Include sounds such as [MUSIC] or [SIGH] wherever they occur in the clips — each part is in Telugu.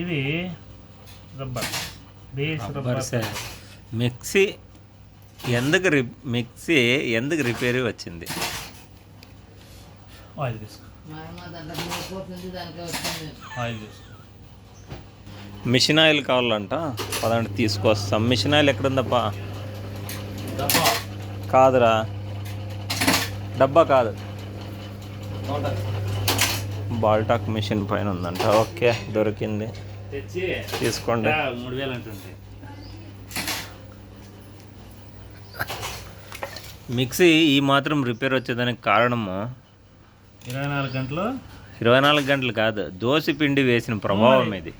ఇది rubber base rubber sir mixie ఎందుకు రి మిక్సీ ఎందుకు రిపేర్ వచ్చింది? ఆయిల్ తీసుకో. ఆయిల్ తీసుకో. మిషన్ ఆయిల్ కావాలంట. పదండి తీసుకొస్తాం. మిషన్ ఆయిల్ ఎక్కడుందప్పా కాదురా. డబ్బా కాదు. బాల్టాక్ మిషన్ పైన ఉందంట. ఓకే దొరికింది. తీసుకోండి. మూడు వేలు అంటుంది. మిక్సీ ఈ మాత్రం రిపేర్ వచ్చేదానికి కారణము ఇరవై నాలుగు గంటలు? ఇరవై నాలుగు గంటలు కాదు. దోశ పిండి వేసిన ప్రభావం ఇది.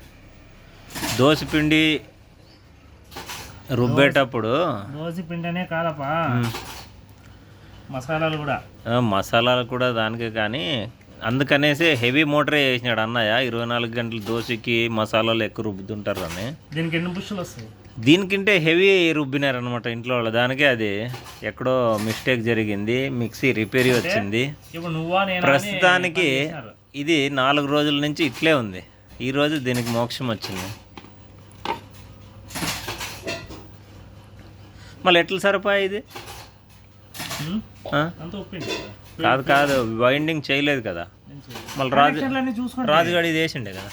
దోశ పిండి రుబ్బేటప్పుడు దోశ పిండినే కాదపా మసాలాలు కూడా. మసాలాలు కూడా దానికి కానీ అందుకనేసి హెవీ మోటరే వేసినాడు అన్నయ్య. ఇరవై నాలుగు గంటలు దోశకి మసాలాలు ఎక్కువ రుబ్బుతుంటారు అని. దీనికి ఎన్ని బుష్లు వస్తాయి? దీనికంటే హెవీ రుబ్బినారనమాట ఇంట్లో వాళ్ళు. దానికే అది ఎక్కడో మిస్టేక్ జరిగింది మిక్సీ రిపేర్ వచ్చింది. ప్రస్తుతానికి ఇది నాలుగు రోజుల నుంచి ఇట్లే ఉంది. ఈ రోజు దీనికి మోక్షం వచ్చింది. మళ్ళీ ఎట్లా సరిపోయా ఇది? కాదు కాదు వైండింగ్ చేయలేదు కదా. మళ్ళీ రాజు రాజుగాడి ఇది వేసిండే కదా.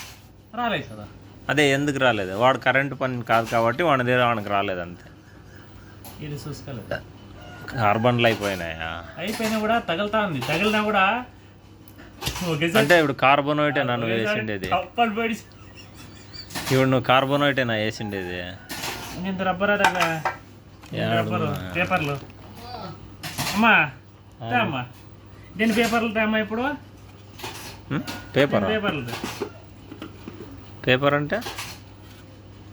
రాలేదు కదా. అదే ఎందుకు రాలేదు? వాడు కరెంటు పని కాదు కాబట్టి వాడి దగ్గర వాడికి రాలేదు అంతే. కార్బన్లు అయిపోయినాయా? అయిపోయినా కూడా తగులుతా ఉంది. తగిలినా కూడా అంటే ఇప్పుడు కార్బోనైటే నన్ను వేసిండేది. ఇప్పుడు నువ్వు కార్బోనైటేనా వేసిండేది. ఇంత రబ్బర్ పేపర్లు. అమ్మా అమ్మా దీని పేపర్లు తేమ్మా ఇప్పుడు? పేపర్? పేపర్లు. పేపర్ అంటే?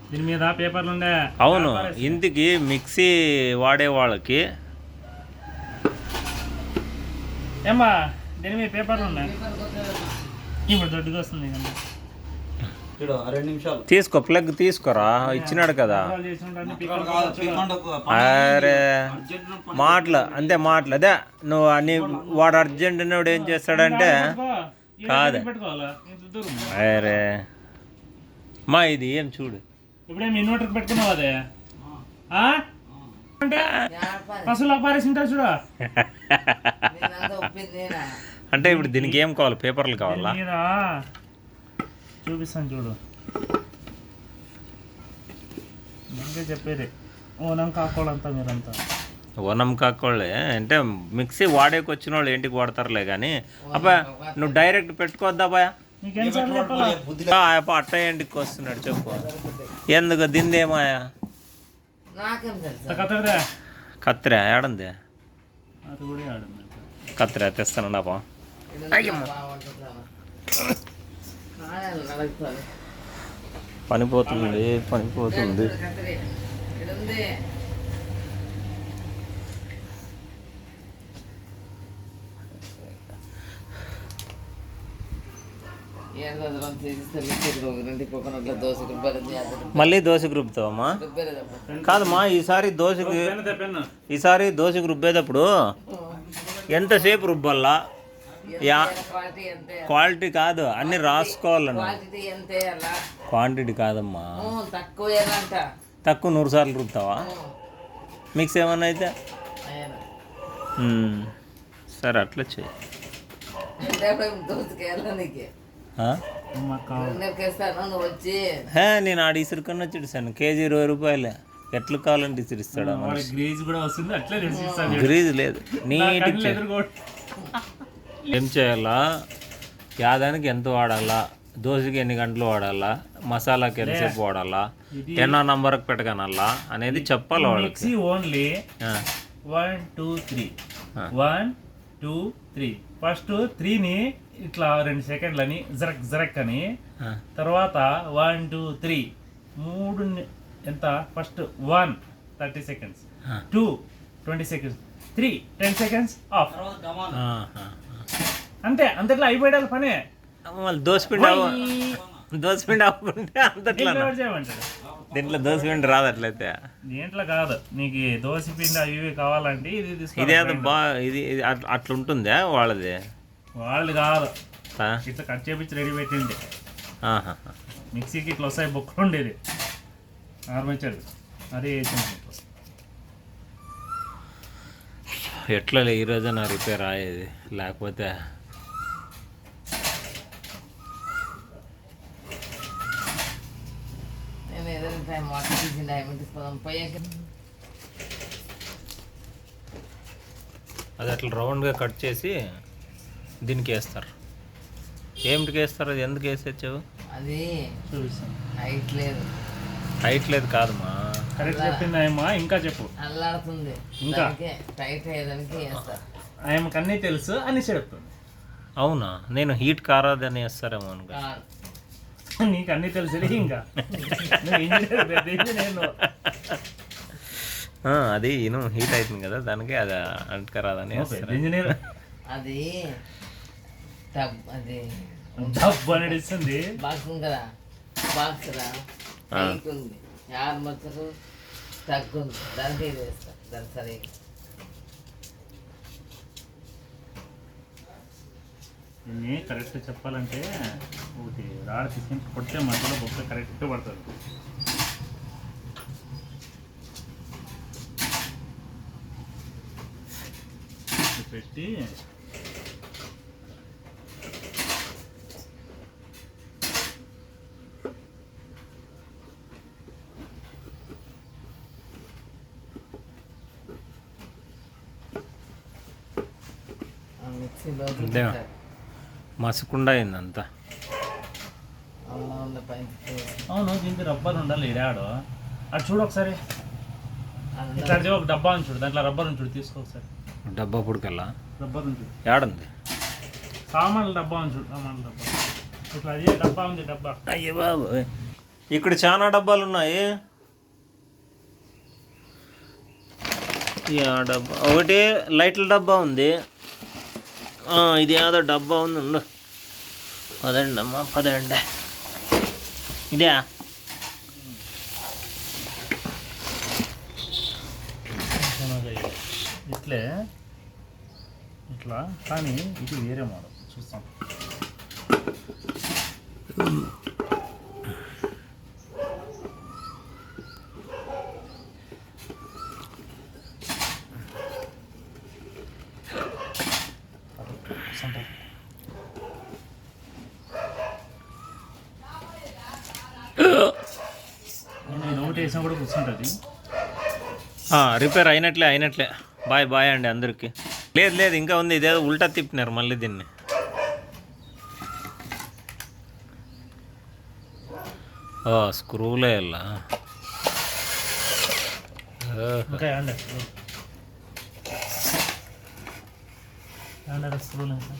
దీని మీద పేపర్లు ఉండే అవును ఇంటికి మిక్సీ వాడే వాళ్ళకి ఏమ్మా దీని మీద పేపర్లు ఉన్నాయి ఇప్పుడు దొడ్డుగా వస్తుంది కదా. తీసుకో ప్లగ్ తీసుకోరా? ఇచ్చినాడు కదా. అరే మాటలు అంతే మాటలు. అదే నువ్వు అన్ని వాడు అర్జెంట్ ఉన్నవాడు ఏం చేస్తాడంటే కాదు. అరే. మా ఇది ఏం చూడు. ఇప్పుడేమి ఇన్వర్టర్ పెట్టుకున్నావు అదే. ఆ? అంటే పశువులకు పారేసి ఉంటారు చూడ. [LAUGHS] అంటే ఇప్పుడు దీనికి ఏం కావాలి? పేపర్లు కావాలా? చూపిస్తాను చూడు. చెప్పేది. ఓనం కాకోళ్ళంతా మీరంతా. ఓనం కాకోళ్ళే? అంటే మిక్సీ వాడేకి వచ్చిన వాళ్ళు ఏంటికి వాడతారులే కానీ అబ్బా నువ్వు డైరెక్ట్ పెట్టుకోవద్దా బాయ్ నీకెన్నిసార్లు చెప్పాలా? అప్ప అట్ట ఏంటికి వస్తున్నాడు చెప్పు. ఎందుకు దిందేమాయా? కత్తిరా ఏడంది? అది కూడా ఆడింది కత్తిరా తెస్తాను అప్ప పనిపోతుంది పనిపోతుంది. మళ్ళీ దోశకు రుబ్బుతావమ్మా రుబ్బలేదమ్మా. కాదమ్మా ఈసారి పెన్ను ఈసారి దోశకు రుబ్బేటప్పుడు ఎంతసేపు రుబ్బల్లా? యా. క్వాలిటీ కాదు అన్ని రాసుకోవాలన్న. క్వాంటిటీ కాదమ్మా. తక్కువ నూరు సార్లు రుబ్బుతావా? మిక్స్ ఏమన్నా అయితే. సరే అట్లా హే నేను ఆడ ఇసురుకొని వచ్చి ఇస్తాను కేజీ ఇరవై రూపాయలే. ఎట్లు ఆ మనిషి. గ్రీజ్ కూడా వస్తుంది అట్లే గ్రీజ్ లేదు. నీట్ ఏం చేయాలా? యాదానికి ఎంత వాడాలా? దోశకి ఎన్ని గంటలు వాడాలా? మసాలాకి ఎంతసేపు వాడాలా? ఎన్నో నంబర్కి పెట్టగనల్లా అనేది చెప్పాలి వాళ్ళకి? Mixie only one two three. One two three. First త్రీని ఇట్లా రెండు సెకండ్లని జరక్ జరక్ అని. తర్వాత వన్ టూ త్రీ. మూడు ఎంత? First one thirty seconds. Two twenty seconds three ten seconds off. అంతే అంతట్లో అయిపోయాలి పనే. మళ్ళీ దోశ పిండి అవ్వ- దోశ పిండి అవ్వకుంటే అంతట్లా చేయమంటాడు దీంట్లో దోశ పిండి రాదు అట్లయితే దీంట్లో కాదు. నీకు ఈ దోశ పిండి అవి ఇవి కావాలంటే ఇది తీసుకో ఇదేదో బా ఇది ఇది అట్- అట్లుంటుందా వాళ్ళది? వాళ్ళు కాదు? ఇట్లా కట్ చేపించి రెడీ పెట్టింది. ఆహా. మిక్సీకి ఇట్లా వస్తాయి బొక్కలు ఉండేది. ఆర్మేచర్ అది. ఎట్లా ఈ రోజు నా రిపేర్ అయ్యేది లేకపోతే అది అట్లా రౌండ్గా కట్ చేసి దీనికి వేస్తారు. ఏమిటికి వేస్తారు? అది ఎందుకు వేసేచ్చావు అది చూపిస్తాను. హైట్ లేదు. హైట్ లేదు కాదమ్మా కరెక్ట్ చెప్పింది ఆయమ్మ ఇంకా చెప్పు. అల్లాడుతుంది. ఇంకా? టైట్ అయ్యేదానికి ఆయమ్మకి అన్నీ తెలుసు అని చెప్తుంది. అవునా? నేను హీట్ కారాదని వేస్తారేమో అనుకో నీకు అన్నీ తెలుసు ఇంకా. ఆ, అది ఇను హీట్ అవుతుంది కదా దానికి అది అంటకరాదని ఇంజనీర్ అది అది డబ్బు అనేది ఇస్తుంది. బాక్స్ ఉంది కదా బాక్స్ రా. ఉంది దానికి ఇది దాని సరే దీన్ని కరెక్ట్ చెప్పాలంటే ఒకటి రాడ తీసుకొని కొడితే మధ్యలో బొక్క కరెక్ట్ పడుతుంది. పెట్టి ఇదేమా? మసకుండా అయిందంతా. అవును దీనికి రబ్బర్ ఉండాలి ఇడాడు అటు చూడు ఒకసారి. ఇట్లాంటిది ఒక డబ్బా ఉంది చూడు దాంట్లో రబ్బర్ ఉంది చూడు తీసుకో ఒకసారి. డబ్బా పుడకల్లా? రబ్బర్ ఉంది చూడు ఏడుంది సామాన్ల డబ్బా ఉంది చూడు సామాన్ల డబ్బా. ఇట్లా అదే డబ్బా ఉంది డబ్బా. అయ్యో బాబు ఇక్కడ చాలా డబ్బాలు ఉన్నాయి. యా డబ్బా. ఒకటి లైట్ల డబ్బా ఉంది. ఇది ఏదో డబ్బా ఉంది ఉండు పదండి అమ్మా పదండి ఇదే ఇట్లే ఇట్లా కానీ ఇది వేరే మోడల్ చూస్తాం నేను ఒకటి వేసినా కూడా కూర్చుంటుంది రిపేర్ అయినట్లే అయినట్లే. బాయ్ బాయ్ అండి అందరికి. లేదు లేదు ఇంకా ఉంది. ఇదేదో ఉల్టా తిప్పినారు మళ్ళీ దీన్ని. ఓ స్క్రూలే ఇలా ఇంకా ఏమండి? ఏమన్నా స్క్రూలు ఇంకా